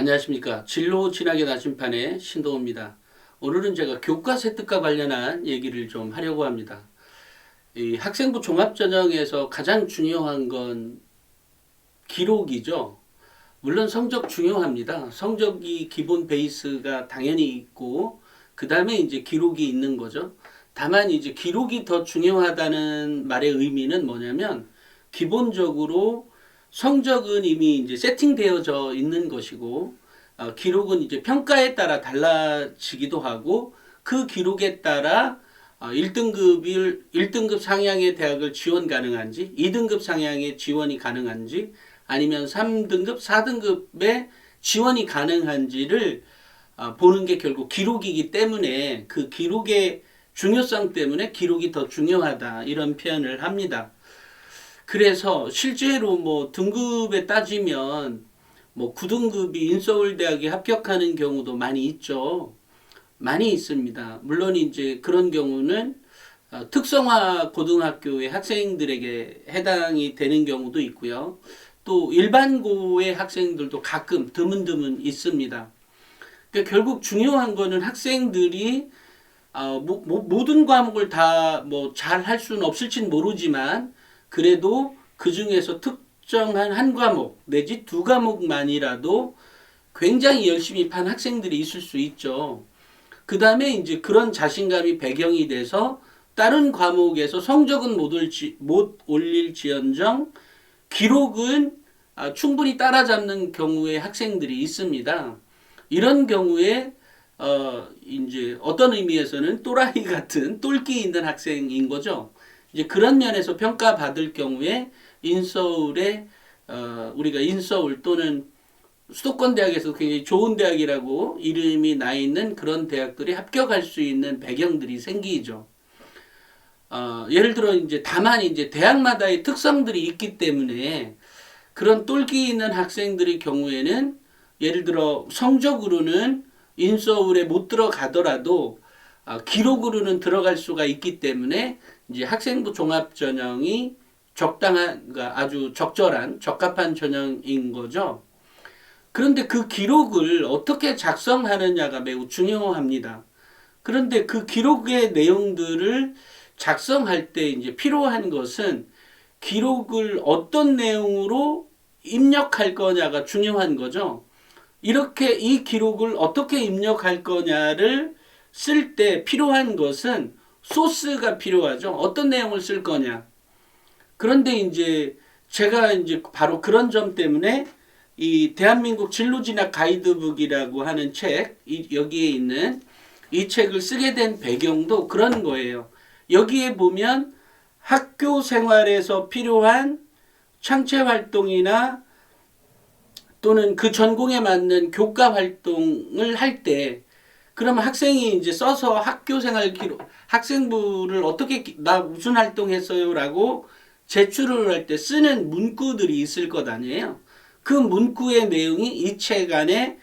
안녕하십니까. 진로 진학의 나침판의 신동호입니다. 오늘은 제가 교과 세특과 관련한 얘기를 좀 하려고 합니다. 이 학생부 종합전형에서 가장 중요한 건 기록이죠. 물론 성적 중요합니다. 성적이 기본 베이스가 당연히 있고, 그 다음에 이제 기록이 있는 거죠. 다만 이제 기록이 더 중요하다는 말의 의미는 뭐냐면, 기본적으로 성적은 이미 이제 세팅되어져 있는 것이고, 어, 기록은 이제 평가에 따라 달라지기도 하고, 그 기록에 따라 어, 1등급을, 1등급 상향의 대학을 지원 가능한지, 2등급 상향의 지원이 가능한지, 아니면 3등급, 4등급의 지원이 가능한지를 어, 보는 게 결국 기록이기 때문에 그 기록의 중요성 때문에 기록이 더 중요하다. 이런 표현을 합니다. 그래서 실제로 뭐 등급에 따지면 뭐 9등급이 인서울 대학에 합격하는 경우도 많이 있죠. 많이 있습니다. 물론 이제 그런 경우는 어, 특성화 고등학교의 학생들에게 해당이 되는 경우도 있고요. 또 일반고의 학생들도 가끔 드문드문 있습니다. 그러니까 결국 중요한 거는 학생들이 어, 모, 모, 모든 과목을 다 뭐 잘 할 수는 없을진 모르지만 그래도 그 중에서 특정한 한 과목 내지 두 과목만이라도 굉장히 열심히 판 학생들이 있을 수 있죠. 그 다음에 이제 그런 자신감이 배경이 돼서 다른 과목에서 성적은 못, 올지, 못 올릴지언정 기록은 아, 충분히 따라잡는 경우의 학생들이 있습니다. 이런 경우에 어 이제 어떤 의미에서는 또라이 같은 똘끼 있는 학생인 거죠. 이제 그런 면에서 평가받을 경우에 인서울에 어 우리가 인서울 또는 수도권 대학에서 굉장히 좋은 대학이라고 이름이 나 있는 그런 대학들이 합격할 수 있는 배경들이 생기죠. 어, 예를 들어 이제 다만 이제 대학마다의 특성들이 있기 때문에 그런 똘끼 있는 학생들의 경우에는 예를 들어 성적으로는 인서울에 못 들어가더라도 어, 기록으로는 들어갈 수가 있기 때문에 이제 학생부 종합 전형이 적당한 그러니까 아주 적절한 적합한 전형인 거죠. 그런데 그 기록을 어떻게 작성하느냐가 매우 중요합니다. 그런데 그 기록의 내용들을 작성할 때 이제 필요한 것은 기록을 어떤 내용으로 입력할 거냐가 중요한 거죠. 이렇게 이 기록을 어떻게 입력할 거냐를 쓸 때 필요한 것은 소스가 필요하죠. 어떤 내용을 쓸 거냐. 그런데 이제 제가 이제 바로 그런 점 때문에 이 대한민국 진로진학 가이드북이라고 하는 책, 이, 여기에 있는 이 책을 쓰게 된 배경도 그런 거예요. 여기에 보면 학교 생활에서 필요한 창체 활동이나 또는 그 전공에 맞는 교과 활동을 할 때, 그러면 학생이 이제 써서 학교 생활 기록, 학생부를 어떻게, 나 무슨 활동했어요라고 제출을 할 때 쓰는 문구들이 있을 것 아니에요. 그 문구의 내용이 이 책 안에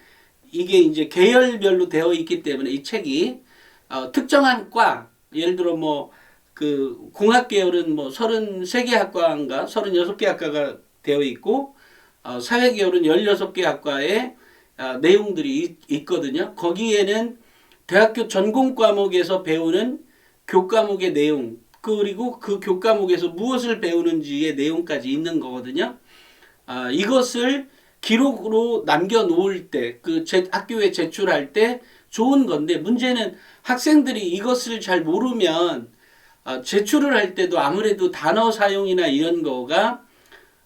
이게 이제 계열별로 되어 있기 때문에 이 책이 어, 특정한 과, 예를 들어 뭐, 그 공학 계열은 뭐 33개 학과인가 36개 학과가 되어 있고 어, 사회 계열은 16개 학과의 어, 내용들이 있, 거든요 거기에는 대학교 전공 과목에서 배우는 교과목의 내용 그리고 그 교과목에서 무엇을 배우는지의 내용까지 있는 거거든요. 아, 이것을 기록으로 남겨놓을 때, 그 학교에 제출할 때 좋은 건데, 문제는 학생들이 이것을 잘 모르면, 어, 제출을 할 때도 아무래도 단어 사용이나 이런 거가,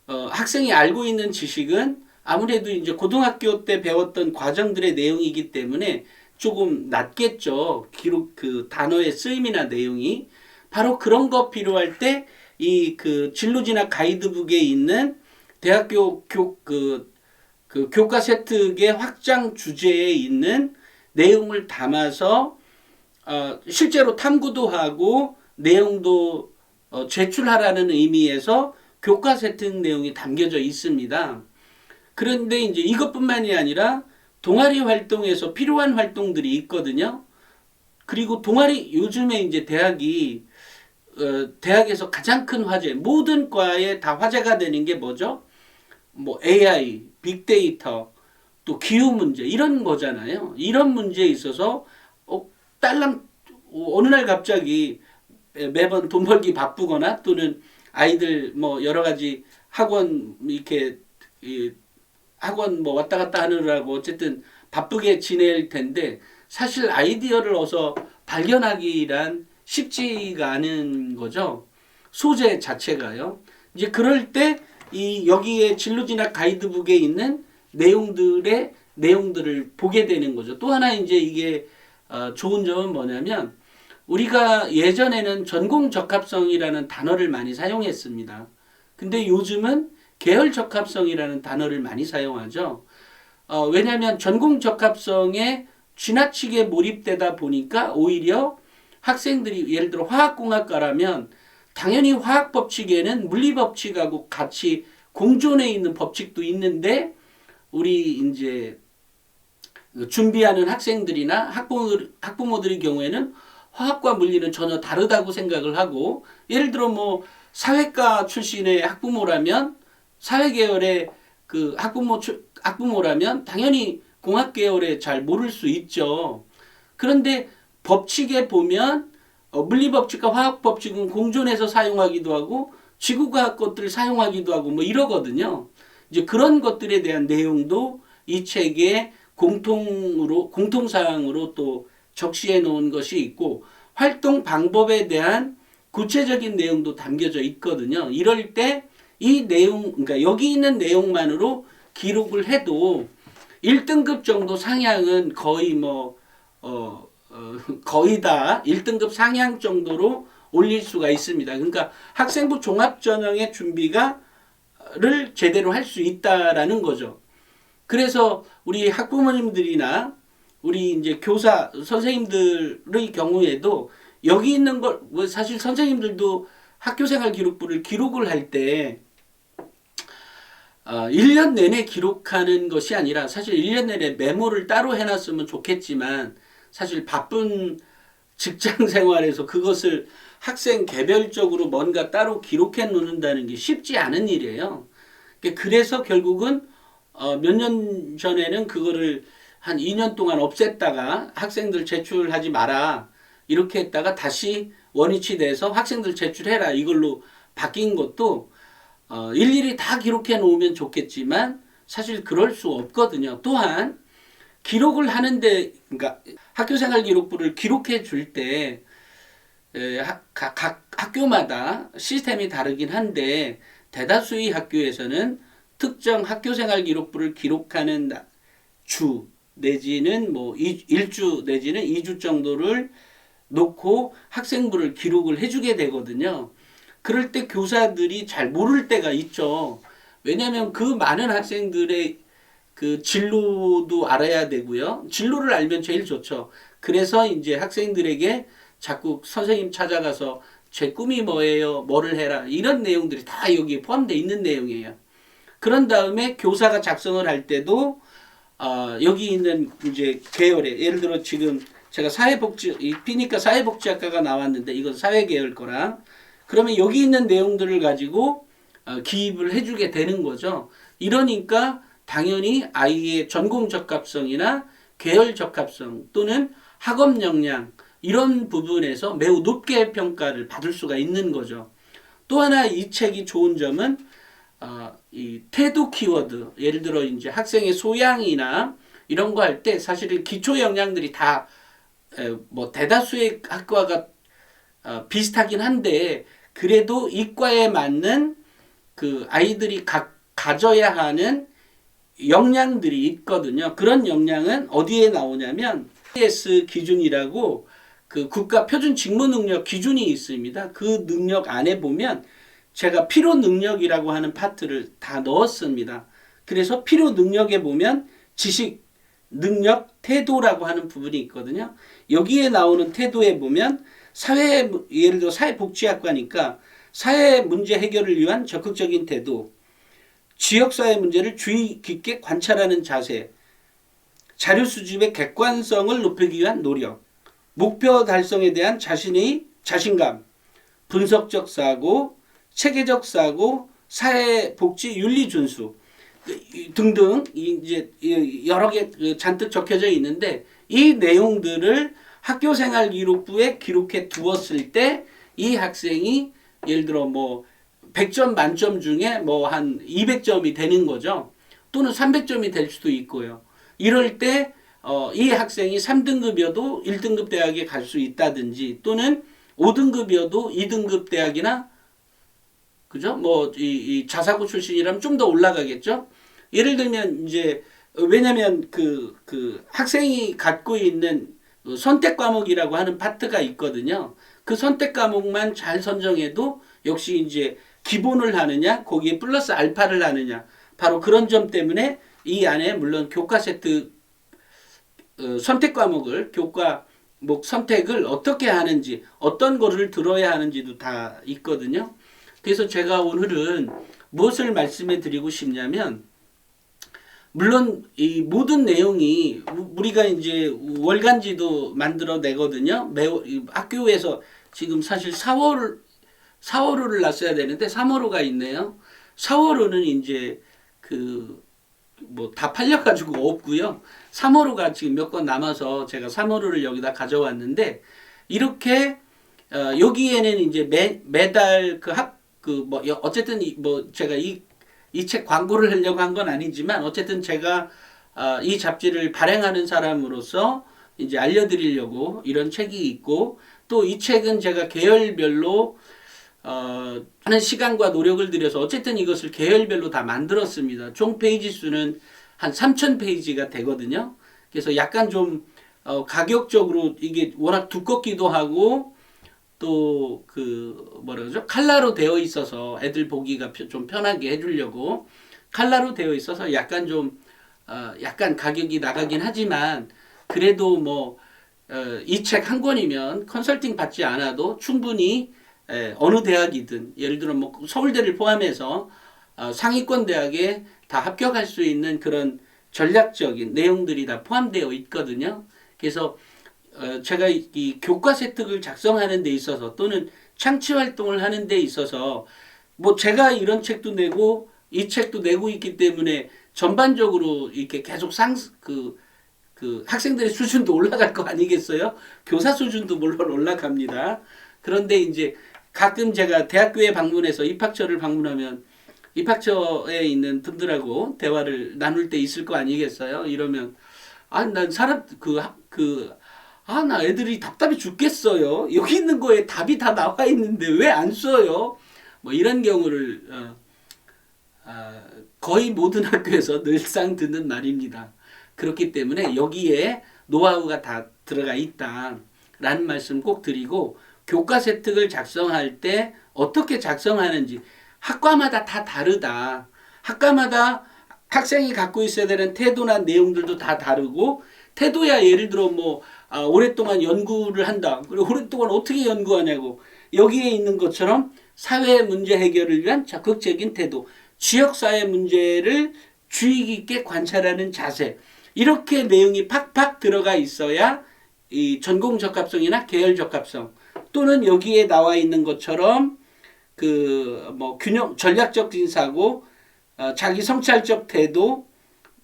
어, 학생이 알고 있는 지식은 아무래도 이제 고등학교 때 배웠던 과정들의 내용이기 때문에 조금 낮겠죠. 기록, 그 단어의 쓰임이나 내용이. 바로 그런 거 필요할 때, 이 그 진로 진학 가이드북에 있는 대학교 교, 그, 그 교과 세특의 확장 주제에 있는 내용을 담아서 어, 실제로 탐구도 하고 내용도 어, 제출하라는 의미에서 교과 세특 내용이 담겨져 있습니다. 그런데 이제 이것뿐만이 아니라 동아리 활동에서 필요한 활동들이 있거든요. 그리고 동아리 요즘에 이제 대학이 어, 대학에서 가장 큰 화제 모든 과에 다 화제가 되는 게 뭐죠? 뭐 AI, 빅데이터, 또 기후 문제 이런 거잖아요. 이런 문제에 있어서 어, 딸랑 어느 날 갑자기 매- 매번 돈 벌기 바쁘거나 또는 아이들 뭐 여러 가지 학원 이렇게 이 학원 뭐 왔다 갔다 하느라고 어쨌든 바쁘게 지낼 텐데 사실 아이디어를 어서 발견하기란 쉽지가 않은 거죠. 소재 자체가요. 이제 그럴 때 이 여기에 진로 진학 가이드북에 있는 내용들의 내용들을 보게 되는 거죠. 또 하나 이제 이게 어, 좋은 점은 뭐냐면 우리가 예전에는 전공 적합성이라는 단어를 많이 사용했습니다. 근데 요즘은 계열 적합성이라는 단어를 많이 사용하죠. 어, 왜냐하면 전공 적합성에 지나치게 몰입되다 보니까 오히려 학생들이 예를 들어 화학공학과라면 당연히 화학 법칙에는 물리 법칙하고 같이 공존해 있는 법칙도 있는데 우리 이제 준비하는 학생들이나 학부모들, 학부모들의 경우에는 화학과 물리는 전혀 다르다고 생각을 하고 예를 들어 뭐 사회과 출신의 학부모라면 사회 계열의 그 학부모 출- 학부모라면 당연히 공학 계열에 잘 모를 수 있죠. 그런데 법칙에 보면 어, 물리 법칙과 화학 법칙은 공존해서 사용하기도 하고 지구과학 것들을 사용하기도 하고 뭐 이러거든요. 이제 그런 것들에 대한 내용도 이 책에 공통으로 공통 사항으로 또 적시해 놓은 것이 있고 활동 방법에 대한 구체적인 내용도 담겨져 있거든요. 이럴 때 이 내용 그러니까 여기 있는 내용만으로 기록을 해도 1등급 정도 상향은 거의 뭐 어, 어, 거의 다 1등급 상향 정도로 올릴 수가 있습니다. 그러니까 학생부 종합 전형의 준비가를 제대로 할 수 있다라는 거죠. 그래서 우리 학부모님들이나 우리 이제 교사 선생님들의 경우에도 여기 있는 걸뭐 사실 선생님들도 학교생활 기록부를 기록을 할 때 어, 1년 내내 기록하는 것이 아니라 사실 1년 내내 메모를 따로 해놨으면 좋겠지만 사실 바쁜 직장 생활에서 그것을 학생 개별적으로 뭔가 따로 기록해 놓는다는 게 쉽지 않은 일이에요. 그래서 결국은 어, 몇 년 전에는 그거를 한 2년 동안 없앴다가 학생들 제출하지 마라 이렇게 했다가 다시 원위치 돼서 학생들 제출해라 이걸로 바뀐 것도 어, 일일이 다 기록해 놓으면 좋겠지만 사실 그럴 수 없거든요. 또한 기록을 하는데 그러니까 학교 생활 기록부를 기록해 줄 때 각, 각 학교마다 시스템이 다르긴 한데 대다수의 학교에서는 특정 학교 생활 기록부를 기록하는 나- 주 내지는 뭐 이- 일주 내지는 2주 정도를 놓고 학생부를 기록을 해주게 되거든요. 그럴 때 교사들이 잘 모를 때가 있죠. 왜냐하면 그 많은 학생들의 그 진로도 알아야 되고요. 진로를 알면 제일 좋죠. 그래서 이제 학생들에게 자꾸 선생님 찾아가서 제 꿈이 뭐예요? 뭐를 해라. 이런 내용들이 다 여기에 포함되어 있는 내용이에요. 그런 다음에 교사가 작성을 할 때도 어, 여기 있는 이제 계열에 예를 들어 지금 제가 사회복지 이 피니까 사회복지학과가 나왔는데 이건 사회계열 거랑 그러면 여기 있는 내용들을 가지고 어, 기입을 해주게 되는 거죠. 이러니까 당연히 아이의 전공 적합성이나 계열 적합성 또는 학업 역량 이런 부분에서 매우 높게 평가를 받을 수가 있는 거죠. 또 하나 이 책이 좋은 점은 어, 이 태도 키워드 예를 들어 이제 학생의 소양이나 이런 거 할 때 사실은 기초 역량들이 다 뭐 대다수의 학과가 어, 비슷하긴 한데 그래도 이과에 맞는 그 아이들이 각 가져야 하는 역량들이 있거든요. 그런 역량은 어디에 나오냐면 TS 기준이라고 그 국가 표준 직무 능력 기준이 있습니다. 그 능력 안에 보면 제가 필요 능력이라고 하는 파트를 다 넣었습니다. 그래서 필요 능력에 보면 지식, 능력, 태도라고 하는 부분이 있거든요. 여기에 나오는 태도에 보면 사회 예를 들어 사회복지학과니까 사회 문제 해결을 위한 적극적인 태도, 지역사회 문제를 주의 깊게 관찰하는 자세, 자료 수집의 객관성을 높이기 위한 노력, 목표 달성에 대한 자신의 자신감, 분석적 사고, 체계적 사고, 사회 복지 윤리 준수. 등등 이제 여러 개 잔뜩 적혀져 있는데 이 내용들을 학교 생활 기록부에 기록해 두었을 때 이 학생이 예를 들어 뭐 100점 만점 중에 뭐 한 200점이 되는 거죠. 또는 300점이 될 수도 있고요. 이럴 때 어, 이 학생이 3등급이어도 1등급 대학에 갈 수 있다든지 또는 5등급이어도 2등급 대학이나 그죠? 뭐 이 이 자사고 출신이라면 좀 더 올라가겠죠. 예를 들면 이제 왜냐면 그 그 학생이 갖고 있는 그 선택 과목이라고 하는 파트가 있거든요. 그 선택 과목만 잘 선정해도 역시 이제 기본을 하느냐, 거기에 플러스 알파를 하느냐. 바로 그런 점 때문에 이 안에 물론 교과 세트 어, 선택 과목을 교과 목 선택을 어떻게 하는지 어떤 거를 들어야 하는지도 다 있거든요. 그래서 제가 오늘은 무엇을 말씀해 드리고 싶냐면 물론 이 모든 내용이 우- 우리가 이제 월간지도 만들어 내거든요. 매우 이 학교에서 지금 사실 4월 4월호를 났어야 되는데 3월호가 있네요. 4월호는 이제 그 뭐 다 팔려 가지고 없고요. 3월호가 지금 몇 건 남아서 제가 3월호를 여기다 가져왔는데 이렇게 어, 여기에는 이제 매 매달 그 학 그뭐 어쨌든 이, 뭐 제가 이 이 책 광고를 하려고 한 건 아니지만 어쨌든 제가 아, 이 잡지를 발행하는 사람으로서 이제 알려드리려고 이런 책이 있고 또 이 책은 제가 계열별로 어, 하는 시간과 노력을 들여서 어쨌든 이것을 계열별로 다 만들었습니다. 총 페이지 수는 한 3천 페이지가 되거든요. 그래서 약간 좀 어, 가격적으로 이게 워낙 두껍기도 하고 또 그 뭐라 그러죠? 칼라로 되어 있어서 애들 보기가 펴- 좀 편하게 해주려고 칼라로 되어 있어서 약간 좀 어, 약간 가격이 나가긴 하지만 그래도 뭐 이 책 한 권이면 컨설팅 받지 않아도 충분히 에, 어느 대학이든 예를 들어 뭐 서울대를 포함해서 어, 상위권 대학에 다 합격할 수 있는 그런 전략적인 내용들이 다 포함되어 있거든요. 그래서 어, 제가 이, 이 교과 세특을 작성하는 데 있어서 또는 창치 활동을 하는 데 있어서 뭐 제가 이런 책도 내고 이 책도 내고 있기 때문에 전반적으로 이렇게 계속 상 그 그 학생들의 수준도 올라갈 거 아니겠어요? 교사 수준도 물론 올라갑니다. 그런데 이제 가끔 제가 대학교에 방문해서 입학처를 방문하면 입학처에 있는 분들하고 대화를 나눌 때 있을 거 아니겠어요? 이러면 아 난 사람 그 그 아 나 애들이 답답해 죽겠어요. 여기 있는 거에 답이 다 나와 있는데 왜 안 써요? 뭐 이런 경우를 어, 아, 거의 모든 학교에서 늘상 듣는 말입니다. 그렇기 때문에 여기에 노하우가 다 들어가 있다라는 말씀 꼭 드리고 교과 세특을 작성할 때 어떻게 작성하는지 학과마다 다 다르다. 학과마다 학생이 갖고 있어야 되는 태도나 내용들도 다 다르고 태도야 예를 들어 뭐 아, 오랫동안 연구를 한다. 그리고 오랫동안 어떻게 연구하냐고 여기에 있는 것처럼 사회 문제 해결을 위한 적극적인 태도, 지역 사회 문제를 주의 깊게 관찰하는 자세 이렇게 내용이 팍팍 들어가 있어야 이 전공 적합성이나 계열 적합성 또는 여기에 나와 있는 것처럼 그 뭐 균형 전략적인 사고, 어, 자기 성찰적 태도,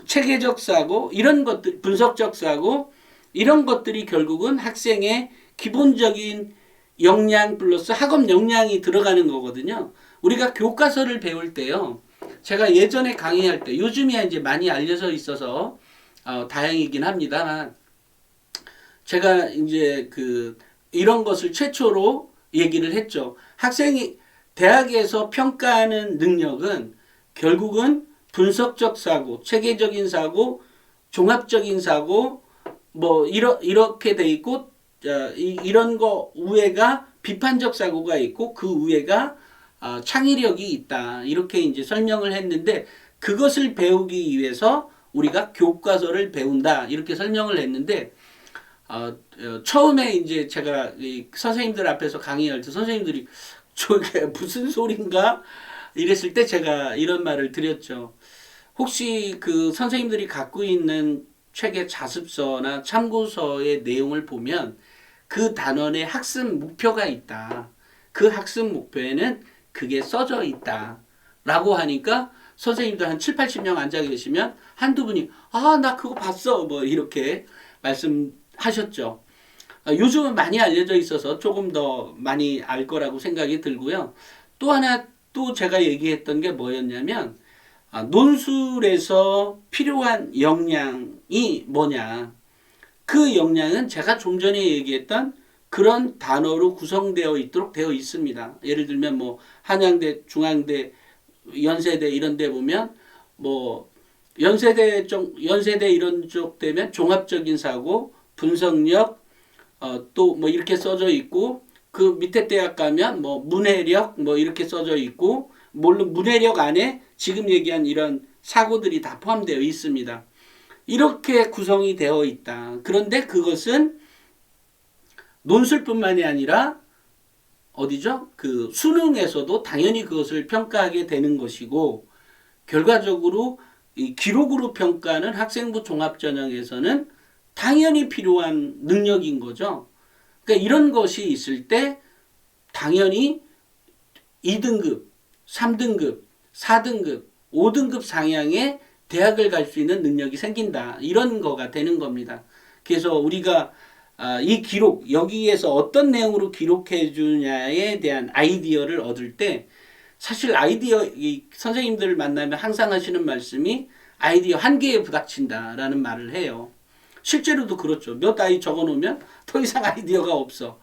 체계적 사고 이런 것들 분석적 사고 이런 것들이 결국은 학생의 기본적인 역량 플러스 학업 역량이 들어가는 거거든요. 우리가 교과서를 배울 때요. 제가 예전에 강의할 때 요즘이야 이제 많이 알려져 있어서 어, 다행이긴 합니다만 제가 이제 그 이런 것을 최초로 얘기를 했죠. 학생이 대학에서 평가하는 능력은 결국은 분석적 사고, 체계적인 사고, 종합적인 사고, 뭐 이러, 이렇게 돼 있고 어, 이, 이런 거 우회가 비판적 사고가 있고 그 우회가 어, 창의력이 있다. 이렇게 이제 설명을 했는데 그것을 배우기 위해서 우리가 교과서를 배운다. 이렇게 설명을 했는데 어, 어, 처음에 이제 제가 이 선생님들 앞에서 강의할 때 선생님들이 저게 무슨 소린가? 이랬을 때 제가 이런 말을 드렸죠. 혹시 그 선생님들이 갖고 있는 책의 자습서나 참고서의 내용을 보면 그 단원의 학습 목표가 있다. 그 학습 목표에는 그게 써져 있다. 라고 하니까 선생님들 한 7, 80명 앉아 계시면 한두 분이 아, 나 그거 봤어. 뭐 이렇게 말씀하셨죠. 어, 요즘은 많이 알려져 있어서 조금 더 많이 알 거라고 생각이 들고요. 또 하나 또 제가 얘기했던 게 뭐였냐면 아, 논술에서 필요한 역량이 뭐냐. 그 역량은 제가 좀 전에 얘기했던 그런 단어로 구성되어 있도록 되어 있습니다. 예를 들면 뭐 한양대, 중앙대, 연세대 이런 데 보면 뭐 연세대 쪽 연세대 이런 쪽 되면 종합적인 사고, 분석력 어, 또 뭐 이렇게 써져 있고 그 밑에 대학 가면 뭐 문해력 뭐 이렇게 써져 있고 물론 문해력 안에 지금 얘기한 이런 사고들이 다 포함되어 있습니다. 이렇게 구성이 되어 있다. 그런데 그것은 논술뿐만이 아니라 어디죠? 그 수능에서도 당연히 그것을 평가하게 되는 것이고 결과적으로 이 기록으로 평가하는 학생부 종합전형에서는 당연히 필요한 능력인 거죠. 그러니까 이런 것이 있을 때 당연히 2등급, 3등급, 4등급, 5등급 상향의 대학을 갈 수 있는 능력이 생긴다. 이런 거가 되는 겁니다. 그래서 우리가 아, 이 기록 여기에서 어떤 내용으로 기록해 주냐에 대한 아이디어를 얻을 때 사실 아이디어 이 선생님들 만나면 항상 하시는 말씀이 아이디어 한 개에 부닥친다라는 말을 해요. 실제로도 그렇죠. 몇 아이 적어 놓으면 더 이상 아이디어가 없어.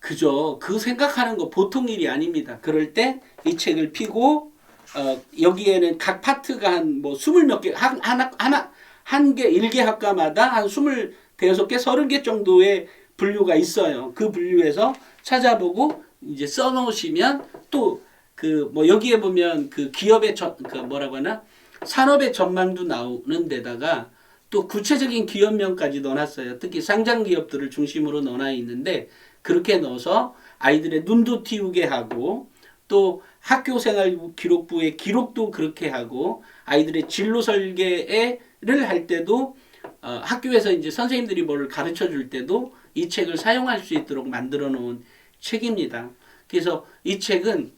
그죠. 그 생각하는 거 보통 일이 아닙니다. 그럴 때 이 책을 피고 어, 여기에는 각 파트가 한 뭐 스물 몇 개, 한, 하나, 하나, 한 개, 일개 학과마다 한 스물 대여섯 개, 서른 개 정도의 분류가 있어요. 그 분류에서 찾아보고 이제 써놓으시면 또 그 뭐 여기에 보면 그 기업의 전, 그 뭐라고 하나 산업의 전망도 나오는 데다가 또 구체적인 기업명까지 넣어놨어요. 특히 상장 기업들을 중심으로 넣어놔 있는데 그렇게 넣어서 아이들의 눈도 띄우게 하고 또 학교 생활 기록부의 기록도 그렇게 하고 아이들의 진로 설계를 할 때도 어, 학교에서 이제 선생님들이 뭘 가르쳐 줄 때도 이 책을 사용할 수 있도록 만들어 놓은 책입니다. 그래서 이 책은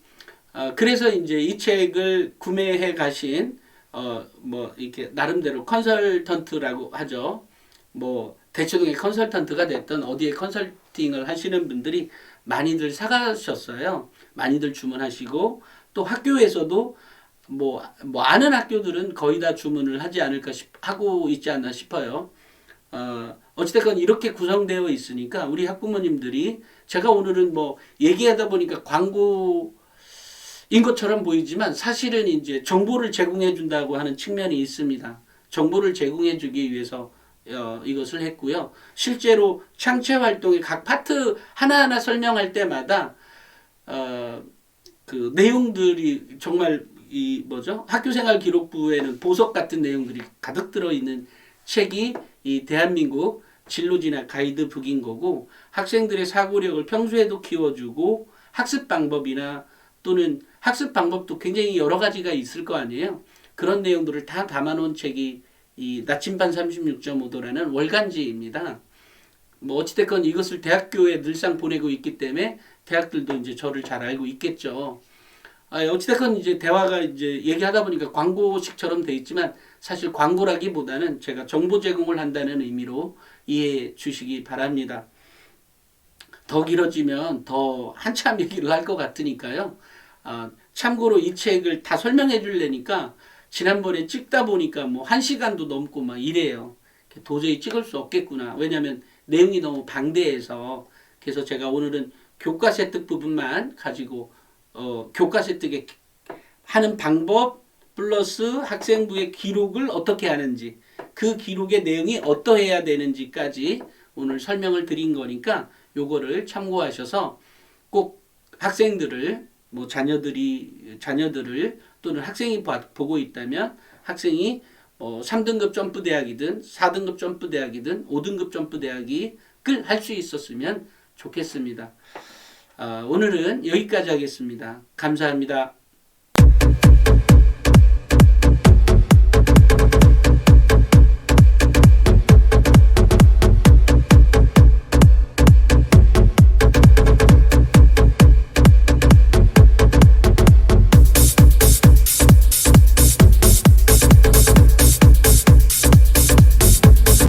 어, 그래서 이제 이 책을 구매해 가신 어, 뭐 이렇게 나름대로 컨설턴트라고 하죠. 뭐 대치동의 컨설턴트가 됐던 어디에 컨설팅을 하시는 분들이 많이들 사가셨어요. 많이들 주문하시고 또 학교에서도 뭐, 뭐 아는 학교들은 거의 다 주문을 하지 않을까 싶, 하고 있지 않나 싶어요. 어, 어찌됐건 이렇게 구성되어 있으니까 우리 학부모님들이 제가 오늘은 뭐 얘기하다 보니까 광고 인 것처럼 보이지만 사실은 이제 정보를 제공해 준다고 하는 측면이 있습니다. 정보를 제공해 주기 위해서 어, 이것을 했고요. 실제로 창체 활동의 각 파트 하나하나 설명할 때마다 어, 그 내용들이 정말 이 뭐죠? 학교생활 기록부에는 보석 같은 내용들이 가득 들어 있는 책이 이 대한민국 진로진학 가이드북인 거고 학생들의 사고력을 평소에도 키워주고 학습 방법이나 또는 학습 방법도 굉장히 여러 가지가 있을 거 아니에요. 그런 내용들을 다 담아놓은 책이 이 나침반 36.5도라는 월간지입니다. 뭐 어찌됐건 이것을 대학교에 늘상 보내고 있기 때문에 대학들도 이제 저를 잘 알고 있겠죠. 아, 어찌됐건 이제 대화가 이제 얘기하다 보니까 광고식처럼 돼 있지만 사실 광고라기보다는 제가 정보 제공을 한다는 의미로 이해해 주시기 바랍니다. 더 길어지면 더 한참 얘기를 할 것 같으니까요. 아, 참고로 이 책을 다 설명해 줄래니까 지난번에 찍다 보니까 뭐 한 시간도 넘고 막 이래요. 도저히 찍을 수 없겠구나. 왜냐하면 내용이 너무 방대해서 그래서 제가 오늘은 교과 세 특 부분만 가지고 어, 교과 세 특에 하는 방법 플러스 학생부의 기록을 어떻게 하는지 그 기록의 내용이 어떠해야 되는지까지 오늘 설명을 드린 거니까 요거를 참고하셔서 꼭 학생들을 뭐 자녀들이 자녀들을 또는 학생이 봐- 보고 있다면 학생이 어, 3등급 점프 대학이든 4등급 점프 대학이든 5등급 점프 대학이 할수 있었으면 좋겠습니다. 아, 오늘은 여기까지 하겠습니다. 감사합니다.